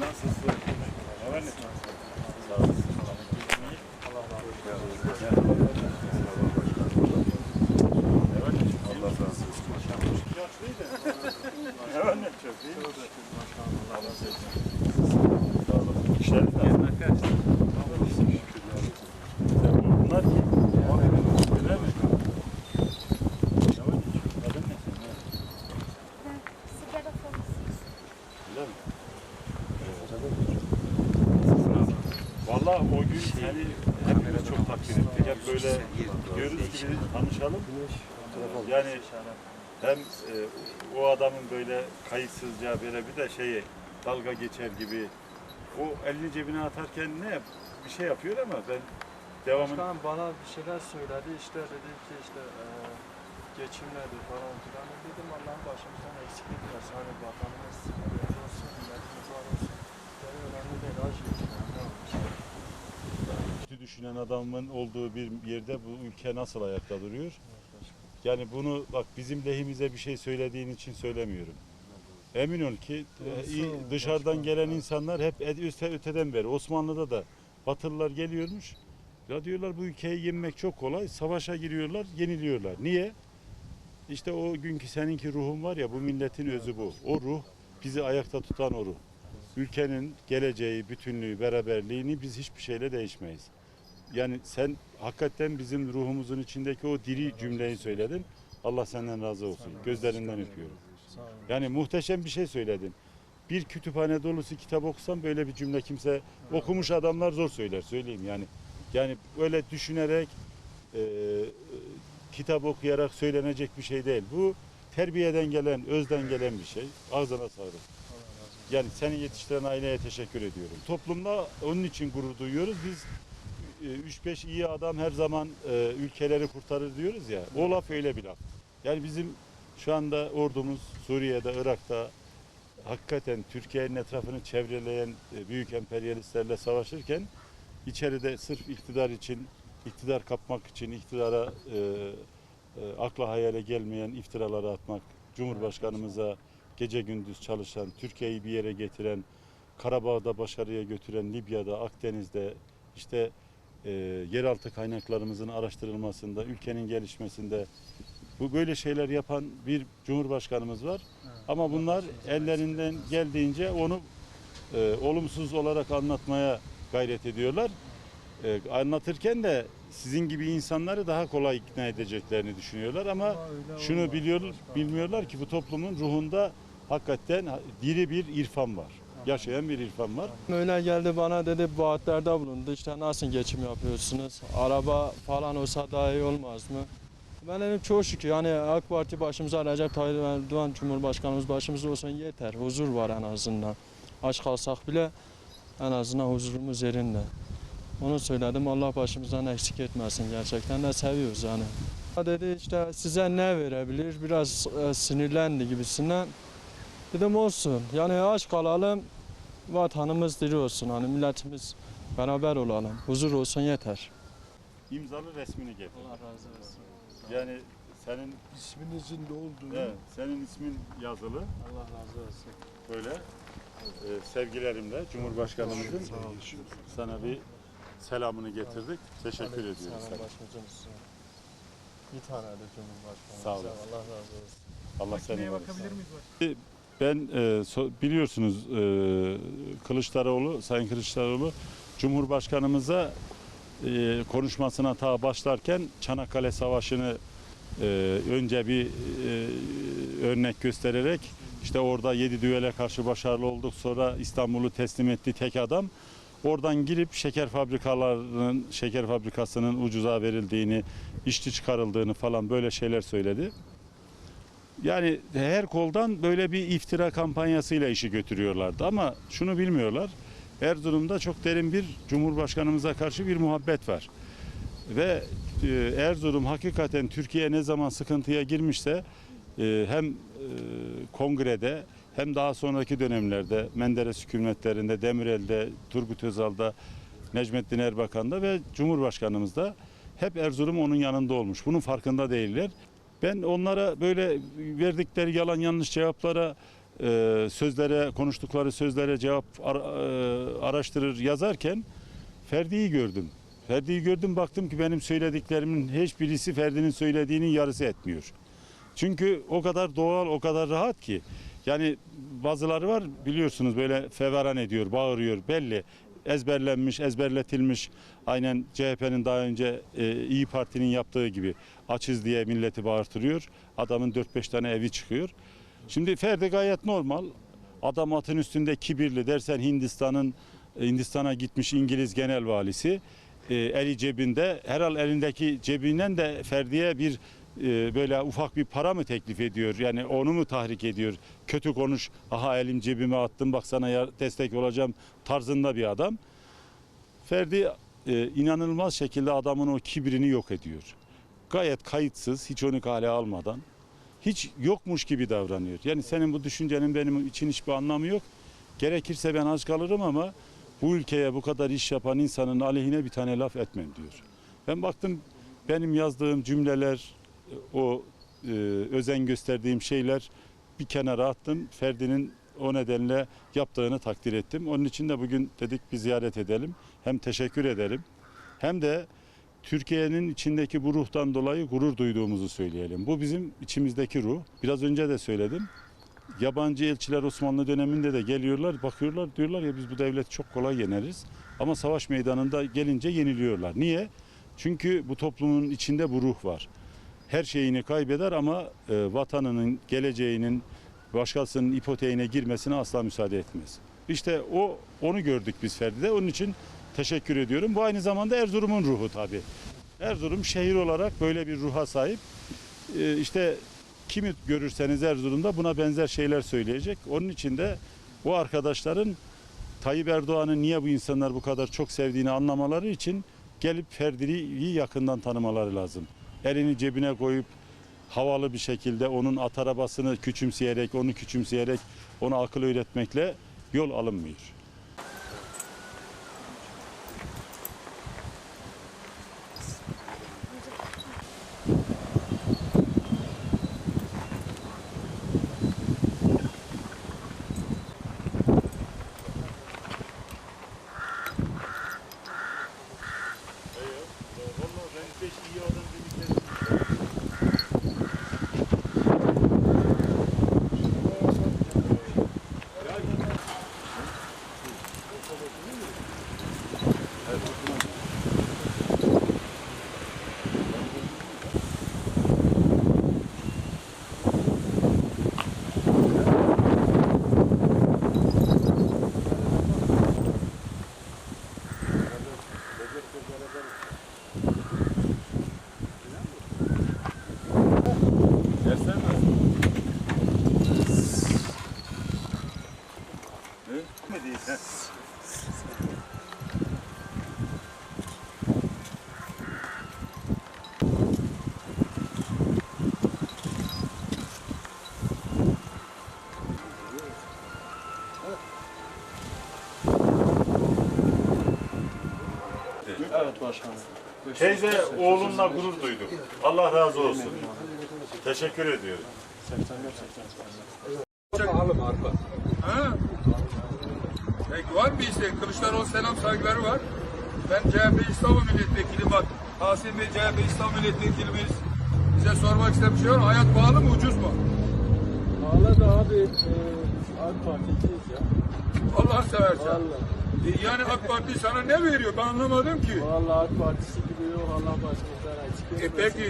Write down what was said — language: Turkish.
Nasılsın? Evet. Sağ olasın. Allah razı olsun. Evet. Allah razı olsun. Yaşlıydı. Evet çok iyi. Maşallah. Allah razı olsun. Sağ olun. İşler de. Bunlar kim? Öyle mi? Evet. Adın ne senin? Sigara konusu. Öyle mi? Vallahi o gün seni hepimiz çok takdir ettik. Hep böyle görürüz gibi tanışalım. Yani hem e, o adamın böyle kayıtsızca böyle bir de şeyi dalga geçer gibi o elini cebine atarken ne bir şey yapıyor ama ben devamını Başkan bana bir şeyler söyledi işte dedi ki işte e, geçimledir falan filan. Dedim Allah'ın başımızdan eksik etmesin. Hani vatanımız olsun, milletimiz var olsun. Yani önemli değil. Aç geçinelim. Ne olmuş? kötü düşünen adamın olduğu bir yerde bu ülke nasıl ayakta duruyor? Yani bunu bak bizim lehimize bir şey söylediğin için söylemiyorum. Emin ol ki e, dışarıdan gelen insanlar hep öte, öteden beri Osmanlı'da da Batılılar geliyormuş. Ya diyorlar bu ülkeyi yenmek çok kolay. Savaşa giriyorlar, yeniliyorlar. Niye? İşte o günkü seninki ruhun var ya bu milletin özü bu. O ruh bizi ayakta tutan o ruh. Ülkenin geleceği, bütünlüğü, beraberliğini biz hiçbir şeyle değişmeyiz. Yani sen hakikaten bizim ruhumuzun içindeki o diri cümleyi söyledin. Allah senden razı olsun. Gözlerinden öpüyorum. Yani muhteşem bir şey söyledin. Bir kütüphane dolusu kitap okusam böyle bir cümle kimse okumuş adamlar zor söyler söyleyeyim yani. Yani böyle düşünerek e, kitap okuyarak söylenecek bir şey değil. Bu terbiyeden gelen, özden gelen bir şey. Ağzına sağlık. Yani seni yetiştiren aileye teşekkür ediyorum. Toplumda onun için gurur duyuyoruz. Biz 3-5 iyi adam her zaman e, ülkeleri kurtarır diyoruz ya. O laf öyle bir laf. Yani bizim şu anda ordumuz Suriye'de, Irak'ta hakikaten Türkiye'nin etrafını çevreleyen e, büyük emperyalistlerle savaşırken içeride sırf iktidar için, iktidar kapmak için, iktidara e, e, akla hayale gelmeyen iftiraları atmak, Cumhurbaşkanımıza gece gündüz çalışan, Türkiye'yi bir yere getiren, Karabağ'da başarıya götüren, Libya'da, Akdeniz'de işte e, yeraltı kaynaklarımızın araştırılmasında, ülkenin gelişmesinde bu böyle şeyler yapan bir cumhurbaşkanımız var. Evet. Ama bunlar ellerinden geldiğince onu e, olumsuz olarak anlatmaya gayret ediyorlar. E, anlatırken de sizin gibi insanları daha kolay ikna edeceklerini düşünüyorlar ama Ama şunu biliyor bilmiyorlar ki bu toplumun ruhunda hakikaten diri bir irfan var. Yaşayan bir irfan var. Öyle geldi bana dedi vaatlerde bulundu işte nasıl geçim yapıyorsunuz? Araba falan olsa daha iyi olmaz mı? Ben dedim çok şükür yani AK Parti başımıza Recep Tayyip Erdoğan Cumhurbaşkanımız başımızda olsun yeter. Huzur var en azından. Aç kalsak bile en azından huzurumuz yerinde. Onu söyledim Allah başımızdan eksik etmesin gerçekten de seviyoruz yani. Dedi işte size ne verebilir biraz e, sinirlendi gibisinden. Dedim olsun yani aç kalalım vatanımız diri olsun hani milletimiz beraber olalım. Huzur olsun yeter. İmzalı resmini getir. Allah razı olsun. Yani senin İsminizin de olduğunu evet, senin ismin yazılı Allah razı olsun. böyle e, sevgilerimle Cumhurbaşkanımızın sana bir selamını getirdik. Teşekkür ediyoruz Sana sana. başımızın üstüne. Bir tane de Cumhurbaşkanı. Sağ olun. Allah razı olsun. Allah seni var. bakabilir miyiz? Ben e, so- biliyorsunuz e, Kılıçdaroğlu, Sayın Kılıçdaroğlu Cumhurbaşkanımıza e, konuşmasına ta başlarken Çanakkale Savaşı'nı e, önce bir e, örnek göstererek işte orada yedi düvele karşı başarılı olduk sonra İstanbul'u teslim etti tek adam. Oradan girip şeker fabrikalarının şeker fabrikasının ucuza verildiğini, işçi çıkarıldığını falan böyle şeyler söyledi. Yani her koldan böyle bir iftira kampanyasıyla işi götürüyorlardı ama şunu bilmiyorlar. Erzurum'da çok derin bir Cumhurbaşkanımıza karşı bir muhabbet var. Ve e, Erzurum hakikaten Türkiye ne zaman sıkıntıya girmişse e, hem e, kongrede hem daha sonraki dönemlerde Menderes hükümetlerinde, Demirel'de, Turgut Özal'da, Necmettin Erbakan'da ve Cumhurbaşkanımızda hep Erzurum onun yanında olmuş. Bunun farkında değiller. Ben onlara böyle verdikleri yalan yanlış cevaplara e, sözlere, konuştukları sözlere cevap ar- e, araştırır yazarken Ferdi'yi gördüm. Ferdi'yi gördüm baktım ki benim söylediklerimin hiçbirisi Ferdi'nin söylediğinin yarısı etmiyor. Çünkü o kadar doğal, o kadar rahat ki. Yani bazıları var biliyorsunuz böyle feveran ediyor, bağırıyor belli. Ezberlenmiş, ezberletilmiş. Aynen CHP'nin daha önce e, İyi Parti'nin yaptığı gibi açız diye milleti bağırtırıyor. Adamın 4-5 tane evi çıkıyor. Şimdi Ferdi gayet normal. Adam atın üstünde kibirli dersen Hindistan'ın Hindistan'a gitmiş İngiliz genel valisi. E, eli cebinde. Herhal elindeki cebinden de Ferdi'ye bir e, böyle ufak bir para mı teklif ediyor? Yani onu mu tahrik ediyor? Kötü konuş. Aha elim cebime attım bak sana yar- destek olacağım tarzında bir adam. Ferdi e, inanılmaz şekilde adamın o kibrini yok ediyor. Gayet kayıtsız, hiç onu kale almadan, hiç yokmuş gibi davranıyor. Yani senin bu düşüncenin benim için hiçbir anlamı yok. Gerekirse ben aç kalırım ama bu ülkeye bu kadar iş yapan insanın aleyhine bir tane laf etmem diyor. Ben baktım benim yazdığım cümleler, o e, özen gösterdiğim şeyler bir kenara attım. Ferdi'nin o nedenle yaptığını takdir ettim. Onun için de bugün dedik bir ziyaret edelim. Hem teşekkür edelim hem de Türkiye'nin içindeki bu ruhtan dolayı gurur duyduğumuzu söyleyelim. Bu bizim içimizdeki ruh. Biraz önce de söyledim. Yabancı elçiler Osmanlı döneminde de geliyorlar, bakıyorlar diyorlar ya biz bu devleti çok kolay yeneriz. Ama savaş meydanında gelince yeniliyorlar. Niye? Çünkü bu toplumun içinde bu ruh var. Her şeyini kaybeder ama e, vatanının, geleceğinin, başkasının ipoteğine girmesine asla müsaade etmez. İşte o onu gördük biz Ferdi'de. Onun için teşekkür ediyorum. Bu aynı zamanda Erzurum'un ruhu tabii. Erzurum şehir olarak böyle bir ruha sahip. E, işte kimi görürseniz Erzurum'da buna benzer şeyler söyleyecek. Onun için de bu arkadaşların Tayyip Erdoğan'ı niye bu insanlar bu kadar çok sevdiğini anlamaları için gelip Ferdi'yi yakından tanımaları lazım. Elini cebine koyup havalı bir şekilde onun at arabasını küçümseyerek, onu küçümseyerek ona akıl öğretmekle yol alınmıyor. Dersler nasıl? Ne? Ne diyeyim? Evet başkanım. Teyze oğlunla gurur duyduk. Allah razı olsun. Teşekkür ediyorum. Çakalım arpa. Ha? Peki var mı isteğin? Kılıçdaroğlu selam saygıları var. Ben CHP İstanbul Milletvekili bak. Hasim Bey CHP İstanbul Milletvekilimiz. Bize sormak bir şey var mı? Hayat pahalı mı ucuz mu? Valla da abi e, AK Parti'ciyiz ya. Allah seversen. Valla. E, Yani AK Parti sana ne veriyor? Ben anlamadım ki. Valla AK Partisi gibi yok Allah başımızdan eksik E peki